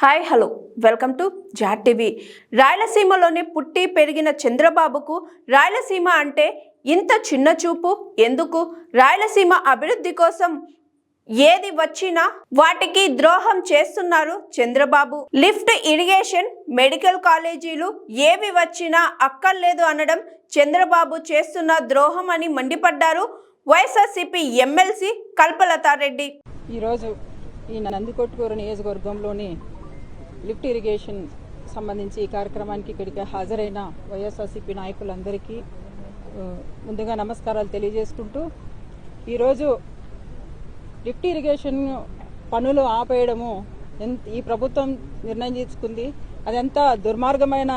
Hi hello welcome to జాట్ TV రాయలసీమలోనే పుట్టి పెరిగిన చంద్రబాబుకు రాయలసీమ అంటే ఇంత చిన్న చూపు ఎందుకు? రాయలసీమ అభివృద్ధి కోసం ఏది వచ్చినా వాటికి ద్రోహం చేస్తున్నారు చంద్రబాబు. లిఫ్ట్ ఇరిగేషన్ మెడికల్ కాలేజీలు ఏవి వచ్చినా అక్కర్లేదు అనడం చంద్రబాబు చేస్తున్న ద్రోహం అని మండిపడ్డారు వైఎస్ఆర్సీపీ ఎమ్మెల్సీ కల్పలతారెడ్డి. ఈరోజు ఈ నందికొట్కూరు నియోజకవర్గంలోని లిఫ్ట్ ఇరిగేషన్ సంబంధించి ఈ కార్యక్రమానికి ఇక్కడికి హాజరైన వైఎస్ఆర్సీపీ నాయకులందరికీ ముందుగా నమస్కారాలు తెలియజేసుకుంటూ ఈరోజు లిఫ్ట్ ఇరిగేషన్ పనులు ఆపేయడము ఈ ప్రభుత్వం నిర్ణయం తీసుకుంది. అదెంత దుర్మార్గమైన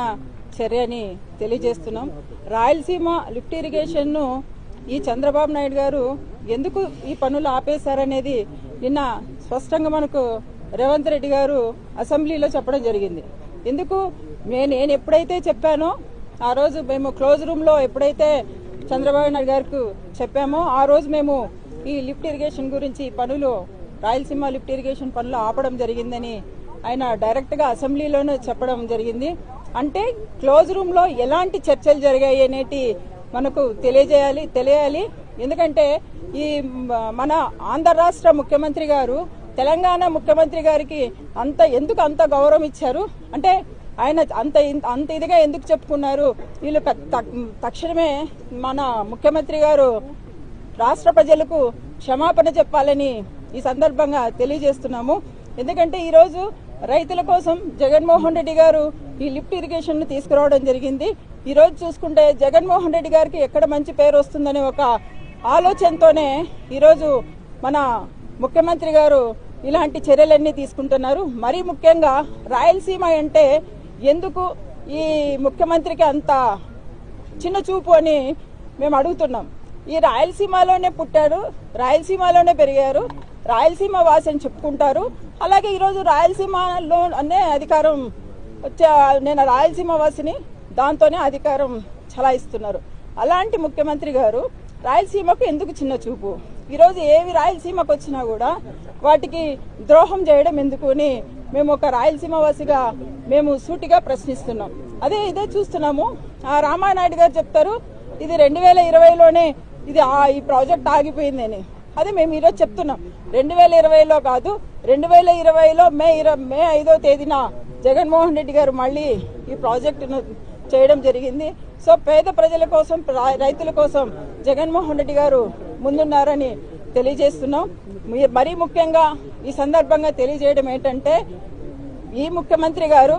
చర్య అని తెలియజేస్తున్నాం. రాయలసీమ లిఫ్ట్ ఇరిగేషన్ను ఈ చంద్రబాబు నాయుడు గారు ఎందుకు ఈ పనులు ఆపేశారనేది నిన్న స్పష్టంగా మనకు రేవంత్ రెడ్డి గారు అసెంబ్లీలో చెప్పడం జరిగింది. ఎందుకు? నేను ఎప్పుడైతే చెప్పానో ఆ రోజు మేము క్లోజ్ రూమ్లో ఎప్పుడైతే చంద్రబాబు నాయుడు గారికి చెప్పామో ఆ రోజు మేము ఈ లిఫ్ట్ ఇరిగేషన్ గురించి పనులు రాయలసీమ లిఫ్ట్ ఇరిగేషన్ పనులు ఆపడం జరిగిందని ఆయన డైరెక్ట్గా అసెంబ్లీలోనే చెప్పడం జరిగింది. అంటే క్లోజ్ రూమ్లో ఎలాంటి చర్చలు జరిగాయి అనేటి మనకు తెలియజేయాలి తెలియాలి. ఎందుకంటే ఈ మన ఆంధ్ర రాష్ట్ర ముఖ్యమంత్రి గారు తెలంగాణ ముఖ్యమంత్రి గారికి అంత ఎందుకు అంత గౌరవం ఇచ్చారు? అంటే ఆయన అంత అంత ఇదిగా ఎందుకు చెప్పుకున్నారు? వీళ్ళు తక్- తక్షణమే మన ముఖ్యమంత్రి గారు రాష్ట్ర ప్రజలకు క్షమాపణ చెప్పాలని ఈ సందర్భంగా తెలియజేస్తున్నాము. ఎందుకంటే ఈరోజు రైతుల కోసం జగన్మోహన్ రెడ్డి గారు ఈ లిఫ్ట్ ఇరిగేషన్ను తీసుకురావడం జరిగింది. ఈ రోజు చూసుకుంటే జగన్మోహన్ రెడ్డి గారికి ఎక్కడ మంచి పేరు వస్తుందనే ఒక ఆలోచనతోనే ఈరోజు మన ముఖ్యమంత్రి గారు ఇలాంటి చర్యలన్నీ తీసుకుంటున్నారు. మరీ ముఖ్యంగా రాయలసీమ అంటే ఎందుకు ఈ ముఖ్యమంత్రికి అంత చిన్న చూపు అని మేము అడుగుతున్నాం. ఈ రాయలసీమలోనే పుట్టారు రాయలసీమలోనే పెరిగారు రాయలసీమ వాసి అని చెప్పుకుంటారు. అలాగే ఈరోజు రాయలసీమలో అనే అధికారం వచ్చే నేను రాయలసీమ వాసిని దాంతోనే అధికారం చలాయిస్తున్నారు. అలాంటి ముఖ్యమంత్రి గారు రాయలసీమకు ఎందుకు చిన్న చూపు? ఈరోజు ఏవి రాయలసీమకు వచ్చినా కూడా వాటికి ద్రోహం చేయడం ఎందుకుని మేము ఒక రాయలసీమ వాసిగా మేము సూటిగా ప్రశ్నిస్తున్నాం. అదే ఇదే చూస్తున్నాము. ఆ రామానాయుడు గారు చెప్తారు ఇది రెండు వేల ఇరవైలోనే ఇది ఆ- ఈ ప్రాజెక్ట్ ఆగిపోయిందని. అదే మేము ఈరోజు చెప్తున్నాం. రెండు వేల ఇరవైలో కాదు రెండు వేల ఇరవైలో మే ఇరవై మే ఐదో తేదీన జగన్మోహన్ రెడ్డి గారు మళ్ళీ ఈ ప్రాజెక్టును చేయడం జరిగింది. సో పేద ప్రజల కోసం రైతుల కోసం జగన్మోహన్ రెడ్డి గారు ముందున్నారని తెలియజేస్తున్నాం. మరీ ముఖ్యంగా ఈ సందర్భంగా తెలియజేయడం ఏంటంటే ఈ ముఖ్యమంత్రి గారు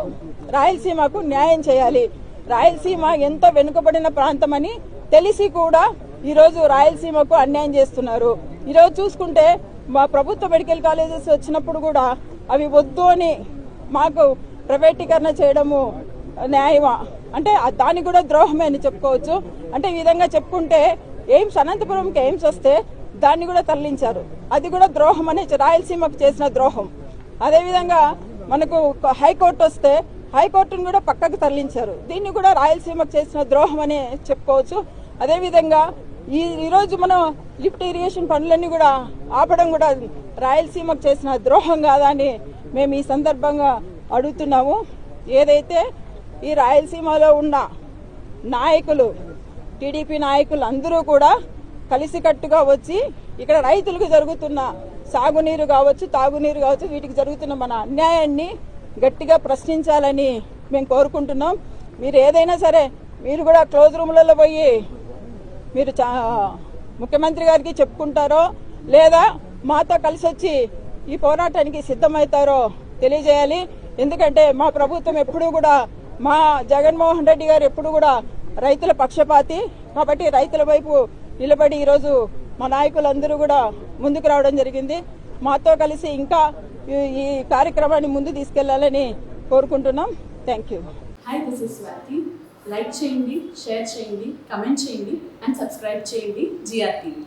రాయలసీమకు న్యాయం చేయాలి. రాయలసీమ ఎంతో వెనుకబడిన ప్రాంతమని తెలిసి కూడా ఈరోజు రాయలసీమకు అన్యాయం చేస్తున్నారు. ఈరోజు చూసుకుంటే మా ప్రభుత్వ మెడికల్ కాలేజెస్ వచ్చినప్పుడు కూడా అవి వద్దు అని మాకు ప్రైవేటీకరణ చేయడము న్యాయమా? అంటే దాన్ని దానికి కూడా ద్రోహమే అని చెప్పుకోవచ్చు. అంటే ఈ విధంగా చెప్పుకుంటే ఎయిమ్స్ అనంతపురంకి ఎయిమ్స్ వస్తే దాన్ని కూడా తరలించారు. అది కూడా ద్రోహం అని రాయలసీమకు చేసిన ద్రోహం. అదేవిధంగా మనకు హైకోర్టు వస్తే హైకోర్టును కూడా పక్కకు తరలించారు. దీన్ని కూడా రాయలసీమకు చేసిన ద్రోహం అని చెప్పుకోవచ్చు. అదేవిధంగా ఈ ఈరోజు మనం లిఫ్ట్ ఇరిగేషన్ పనులన్నీ కూడా ఆపడం కూడా రాయలసీమకు చేసిన ద్రోహం కాదా అని మేము ఈ సందర్భంగా అడుగుతున్నాము. ఏదైతే ఈ రాయలసీమలో ఉన్న నాయకులు టీడీపీ నాయకులు అందరూ కూడా కలిసికట్టుగా వచ్చి ఇక్కడ రైతులకు జరుగుతున్న సాగునీరు కావచ్చు తాగునీరు కావచ్చు వీటికి జరుగుతున్న మన అన్యాయాన్ని గట్టిగా ప్రశ్నించాలని మేము కోరుకుంటున్నాం. మీరు ఏదైనా సరే మీరు కూడా క్లోజ్ రూమ్లలో పోయి మీరు చా ముఖ్యమంత్రి గారికి చెప్పుకుంటారో లేదా మాతో కలిసి వచ్చి ఈ పోరాటానికి సిద్ధమవుతారో తెలియజేయాలి. ఎందుకంటే మా ప్రభుత్వం ఎప్పుడూ కూడా మా జగన్మోహన్ రెడ్డి గారు ఎప్పుడు కూడా రైతుల పక్షపాతి. కాబట్టి రైతుల వైపు నిలబడి ఈరోజు మా నాయకులందరూ కూడా ముందుకు రావడం జరిగింది. మాతో కలిసి ఇంకా ఈ- కార్యక్రమాన్ని ముందు తీసుకెళ్ళాలని కోరుకుంటున్నాం. Thank you hi this is Swathi like చేయండి షేర్ చేయండి కమెంట్ చేయండి అండ్ సబ్స్క్రైబ్ చేయండి జిఆర్టీవీ